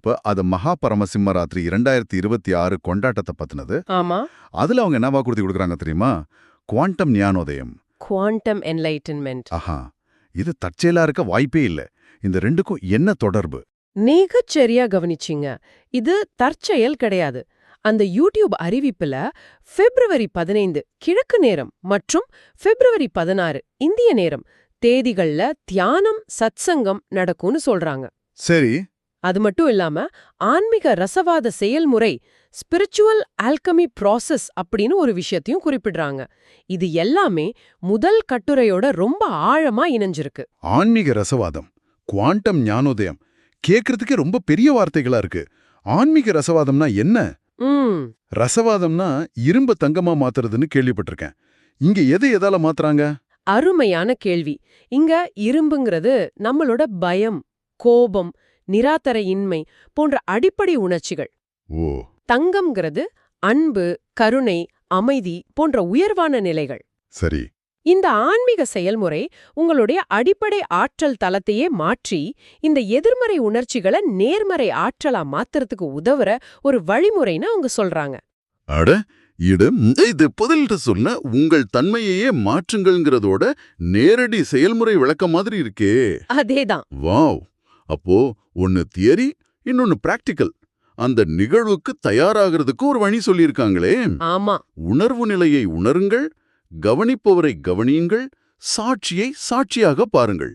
இப்ப அது மகா பரமசிம்ம ராத்திரி இரண்டாயிரத்தி இருபத்தி ஆறு கொண்டாட்டத்தை பத்தினது. ஆமா. அதுல அவங்க என்ன வாக்குறுதி கொடுக்குறாங்க தெரியுமா? குவாண்டம் ஞானோதயம். குவாண்டம் என்லைட்டன்மெண்ட் ஆஹா. இது தற்செயலா இருக்க வாய்ப்பே இல்ல. இந்த ரெண்டுக்கும் என்ன தொடர்பு? சரியா கவனிச்சிங்க. இது தற்செயல் கிடையாது. அந்த யூடியூப் அறிவிப்புல பிப்ரவரி பதினைந்து கிழக்கு நேரம் மற்றும் பிப்ரவரி பதினாறு இந்திய நேரம் தேதிகள்ல தியானம் சத்சங்கம் நடக்கும்னு சொல்றாங்க. சரி. அது மட்டும் இல்லாம ஆன்மீக ரசவாத செயல்முறை ஸ்பிரிச்சுவல் ஆல்கமி ப்ராசஸ் அப்படின்னு ஒரு விஷயத்தையும் குறிப்பிடுறாங்க. இது எல்லாமே முதல் கட்டுரையோட ரொம்ப ஆழமா இணைஞ்சிருக்கு. ஆன்மீக ரசவாதம் குவாண்டம் ஞானோதயம் கேக்குறதுக்கே ரொம்ப பெரிய வார்த்தைகளா இருக்கு. ஆன்மீக ரசவாதம்னா என்ன? ரசவாதம்னா இரும்ப தங்கமா மாத்துறதுன்னு கேள்விப்பட்டிருக்கேன். இங்க எதை எதால மாத்துறாங்க? அருமையான கேள்வி. இங்க இரும்புங்கிறது நம்மளோட பயம் கோபம் நிராதரையின்மை போன்ற அடிப்படை உணர்ச்சிகள். தங்கம்ங்கிறது அன்பு கருணை அமைதி போன்ற உயர்வான நிலைகள். சரி. இந்த ஆன்மீக செயல்முறை உங்களுடைய அடிப்படை ஆற்றல் தளத்தையே மாற்றி இந்த எதிர்மறை உணர்ச்சிகளை நேர்மறை ஆற்றலா மாத்துறதுக்கு உதவுற ஒரு வழிமுறைன்னு அவங்க சொல்றாங்க. அட இடு இது புதல்கிட்ட சொன்ன உங்கள் தன்மையையே மாற்றுங்கள்ங்கிறதோட நேரடி செயல்முறை விளக்கம் மாதிரி இருக்கே. அதேதான். வாவ். அப்போ ஒன்னு தியரி இன்னொன்னு பிராக்டிக்கல். அந்த நிகழ்வுக்கு தயாராகிறதுக்கு ஒரு வழி சொல்லியிருக்காங்களே. ஆமா. உணர்வு நிலையை உணருங்கள் கவனிப்பவரை கவனியுங்கள் சாட்சியை சாட்சியாக பாருங்கள்.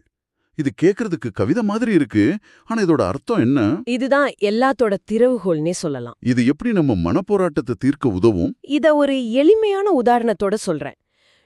இது கேக்குறதுக்கு கவிதை மாதிரி இருக்கு ஆனா இதோட அர்த்தம் என்ன? இதுதான் எல்லாத்தோட திறவுகோல்னே சொல்லலாம். இது எப்படி நம்ம மனப்போராட்டத்தை தீர்க்க உதவும்? இத ஒரு எளிமையான உதாரணத்தோட சொல்றேன்.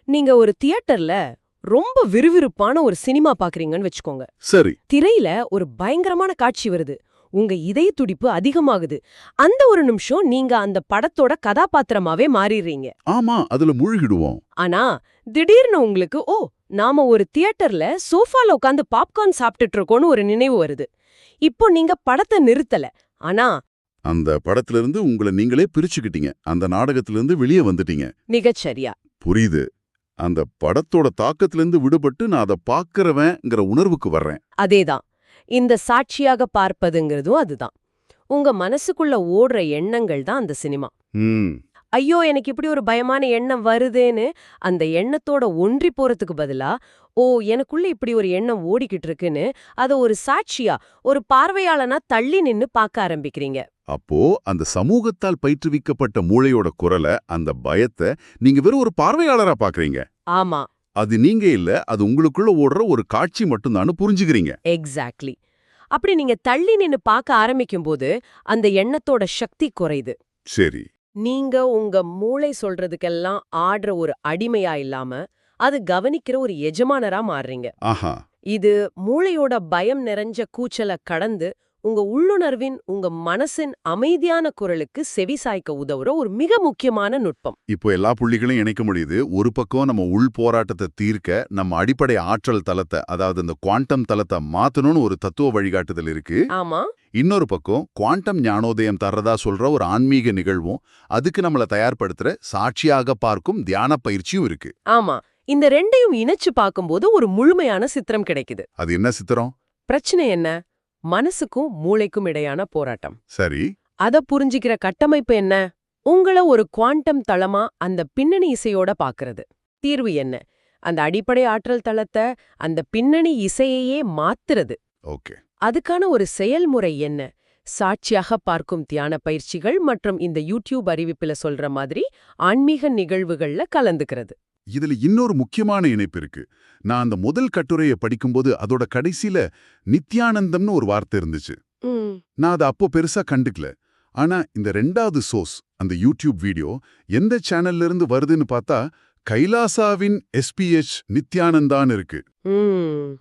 நீங்க ஒரு தியேட்டர்ல ரொம்ப விறுவிறுப்பான ஒரு சினிமா பாக்குறீங்கன்னு வச்சுக்கோங்க. சரி. திரையில ஒரு பயங்கரமான காட்சி வருது. உங்க இதய துடிப்பு அதிகமாகுது. அந்த ஒரு நிமிஷம் நீங்க அந்த படத்தோட கதாபாத்திரமாவே மாறிடுறீங்க. ஆமா அதுல மூழ்கிடுவோம். ஆனா திடீர்னு உங்களுக்கு ஓ நாம ஒரு தியேட்டர்ல சோஃபால உட்காந்து பாப்கார்ன் சாப்பிட்டுட்டு இருக்கோம்னு ஒரு நினைவு வருது. இப்போ நீங்க படத்தை நிறுத்தல. ஆனா அந்த படத்துல இருந்து உங்களை நீங்களே பிரிச்சுக்கிட்டீங்க. அந்த நாடகத்துல இருந்து வெளியே வந்துட்டீங்க. மிகச்சரியா. புரியுது. அந்த படத்தோட தாக்கத்துல இருந்து விடுபட்டு நான் அதை பாக்குறவன்ங்கிற உணர்வுக்கு வர்றேன். அதேதான். இந்த சாட்சியாக பார்ப்பதுங்கிறதும் அதுதான். உங்க மனசுக்குள்ள ஓடுற எண்ணங்கள் தான் அந்த சினிமா. ஐயோ எனக்கு இப்படி ஒரு பயமான எண்ணம் வருதேன்னு அந்த எண்ணத்தோட ஒன்றி போறதுக்கு பதிலா ஓ எனக்குள்ள இப்படி ஒரு எண்ணம் ஓடிக்கிட்டு இருக்குன்னு அத ஒரு சாட்சியா ஒரு பார்வையாளனா தள்ளி நின்னு பார்க்க ஆரம்பிக்கிறீங்க. அப்போ அந்த சமூகத்தால் பயிற்றுவிக்கப்பட்ட மூளையோட குரலை அந்த பயத்தை நீங்க வெறும் ஒரு பார்வையாளரா பாக்குறீங்க. ஆமா. அது நீங்க இல்ல அது உங்களுக்குள்ள ஓடுற ஒரு காட்சி மட்டும்தான்னு புரிஞ்சுக்கிறீங்க. எக்ஸாக்ட்லி அப்படி நீங்க தள்ளி நின்னு பார்க்க ஆரம்பிக்கும் போது அந்த எண்ணத்தோட சக்தி குறையுது. சரி. நீங்க உங்க மூளை சொல்றதுக்கெல்லாம் ஆடுற ஒரு அடிமையா இல்லாம அது கவனிக்கிற ஒரு எஜமானரா மாறுறீங்க. ஆஹா. இது மூளையோட பயம் நிறைஞ்ச கூச்சல கடந்து உங்க உள்ளுணர்வின் உங்க மனசின் அமைதியான குரலுக்கு செவி சாய்க்க உதவுற ஒரு மிக முக்கியமான நுட்பம். இப்போ எல்லா புள்ளிகளையும் இணைக்க முடியுது. ஒரு பக்கம் நம்ம உள் போராட்டத்தை தீர்க்க நம்ம அடிப்படை ஆற்றல் தளத்தை அதாவது இந்த குவாண்டம் தளத்தை மாத்தணும்னு ஒரு தத்துவ வழிகாட்டுதல் இருக்கு. ஆமா. இன்னொரு பக்கம் குவாண்டம் ஞானோதயம் தர்றதா சொல்ற ஒரு ஆன்மீக நிகழ்வும் அதுக்கு நம்மள தயார்படுத்துற சாட்சியாக பார்க்கும் தியான பயிற்சியும் இருக்கு. ஆமா இந்த ரெண்டையும் இணைச்சு பார்க்கும்போது ஒரு முழுமையான சித்திரம் கிடைக்குது. அது என்ன சித்திரம்? பிரச்சனை என்ன? மனசுக்கும் மூளைக்கும் இடையான போராட்டம். சரி. அத புரிஞ்சிக்கிற கட்டமைப்பு என்ன? உங்கள ஒரு குவாண்டம் தளமா அந்த பின்னணி இசையோட பாக்குறது. தீர்வு என்ன? அந்த அடிப்படை ஆற்றல் தளத்தை அந்த பின்னணி இசையையே மாத்துறது. ஓகே. அதுக்கான ஒரு செயல்முறை என்ன? சாட்சியாக பார்க்கும் தியான பயிற்சிகள் மற்றும் இந்த யூடியூப் அறிவிப்புல சொல்ற மாதிரி ஆன்மீக நிகழ்வுகள்ல கலந்துக்கிறது. இதுல இன்னொரு முக்கியமான இணைப்பு இருக்கு. நான் அந்த முதல் கட்டுரையை படிக்கும்போது அதோட கடைசியில நித்யானந்தம்னு ஒரு வார்த்தை இருந்துச்சு. நான் அதை அப்போ பெருசா கண்டுக்கல. ஆனா இந்த ரெண்டாவது சோர்ஸ் அந்த யூடியூப் வீடியோ எந்த சேனல்ல இருந்து வருதுன்னு பார்த்தா கைலாசாவின் எஸ்பிஎச் நித்யானந்தான் இருக்கு.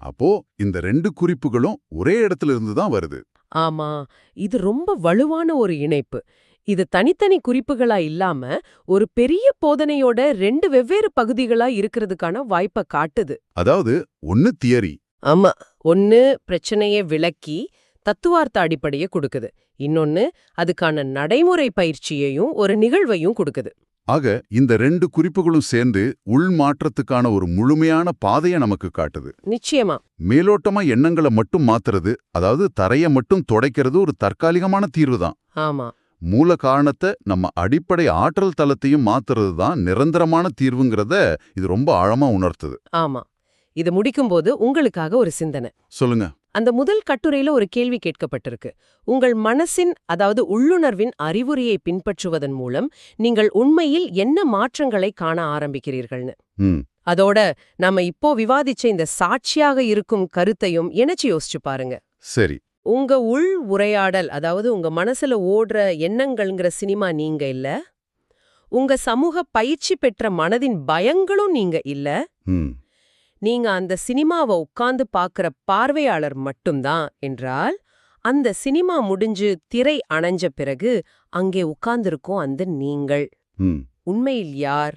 அப்போ இந்த ரெண்டு குறிப்புகளும் ஒரே இடத்துல இருந்து தான் வருது. ஆமா இது ரொம்ப வலுவான ஒரு இணைப்பு. இது தனித்தனி குறிப்புகளா இல்லாம ஒரு பெரிய போதனையோட ரெண்டு வெவ்வேறு பகுதிகளா இருக்கிறதுக்கான வாய்ப்பை காட்டுது. அதாவது ஒன்னு தியரி. ஆமா ஒன்னு பிரச்சனையை விளக்கி தத்துவார்த்த அடிப்படையை கொடுக்குது. இன்னொன்னு அதுக்கான நடைமுறை பயிற்சியையும் ஒரு நிகழ்வையும் கொடுக்குது. ஆக இந்த ரெண்டு குறிப்புகளும் சேர்ந்து உள் மாற்றத்துக்கான ஒரு முழுமையான பாதையை நமக்கு காட்டுது. நிச்சயமா. மேலோட்டமா எண்ணங்களை மட்டும் மாத்துறது அதாவது தரைய மட்டும் துடைக்கிறது ஒரு தற்காலிகமான தீர்வு தான் ஆமா. மூல காரணத்தை நம்ம அடிப்படை ஆற்றல் தளத்தையும் மாத்துறது தான் நிரந்தரமான தீர்வுங்கிறத இது ரொம்ப ஆழமா உணர்த்துது. ஆமா. இது முடிக்கும்போது உங்களுக்காக ஒரு சிந்தனை. சொல்லுங்க. அந்த முதல் கட்டுரையில ஒரு கேள்வி கேட்கப்பட்டிருக்கு. உங்கள் மனசின் அதாவது உள்ளுணர்வின் அறிவுரையை பின்பற்றுவதன் மூலம் நீங்கள் உண்மையில் என்ன மாற்றங்களை காண ஆரம்பிக்கிறீர்கள்னு. அதோட நாம இப்போ விவாதிச்ச இந்த சாட்சியாக இருக்கும் கருத்தையும் இணைச்சு யோசிச்சு பாருங்க. சரி. உங்க உள் உரையாடல் அதாவது உங்க மனசுல ஓடுற எண்ணங்கள்ங்கிற சினிமா நீங்க இல்ல. உங்க சமூக பயிற்சி பெற்ற மனதின் பயங்களும் நீங்க இல்ல. நீங்க அந்த சினிமாவை உட்கார்ந்து பார்க்கிற பார்வையாளர் மட்டும்தான் என்றால் அந்த சினிமா முடிஞ்சு திரை அணைஞ்ச பிறகு அங்கே உட்கார்ந்திருக்கும் அந்த நீங்கள். உண்மையில் யார்?